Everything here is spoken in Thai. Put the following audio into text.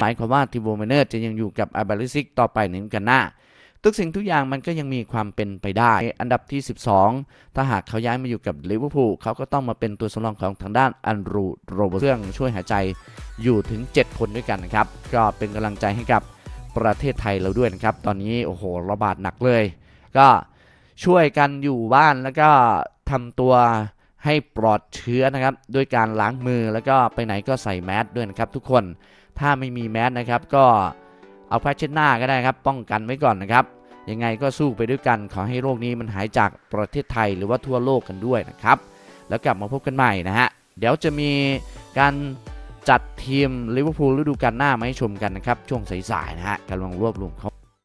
หมายความว่าทีโบเมเนอร์จะยังอยู่กับอาบาลิซิกต่อไปในฤดูกาลหน้า ทุกสิ่งทุกอย่างมันก็ยังมีความเป็นไปได้ อันดับที่ 12 ถ้าหากเขาย้ายมาอยู่กับลิเวอร์พูลเขาก็ต้องมาเป็นตัวสำรองของทางด้านอันรูโรเบร์ตเครื่องช่วยหายใจอยู่ถึง 7 คนด้วยกันนะครับ ก็เป็นกำลังใจให้กับประเทศไทยเราด้วยนะครับ ตอนนี้โอ้โหระบาดหนักเลย ก็ช่วยกันอยู่บ้านแล้วก็ทำตัว ให้ปลอดเชื้อนะครับด้วยการล้างมือแล้วก็ไปไหนก็ใส่แมสด้วยนะครับทุกคนถ้าไม่มีแมสนะครับก็เอาผ้าเช็ดหน้าก็ได้ครับ ป้องกันไว้ก่อนนะครับ ยังไงก็สู้ไปด้วยกันขอให้โรคนี้มันหายจากประเทศไทยหรือว่าทั่วโลกกันด้วยนะครับ แล้วกลับมาพบกันใหม่นะฮะเดี๋ยวจะมีการจัดทีมลิเวอร์พูลฤดูกาลหน้ามาให้ชมกันนะครับ ช่วงสายๆนะฮะกำลังรวบรวมเขา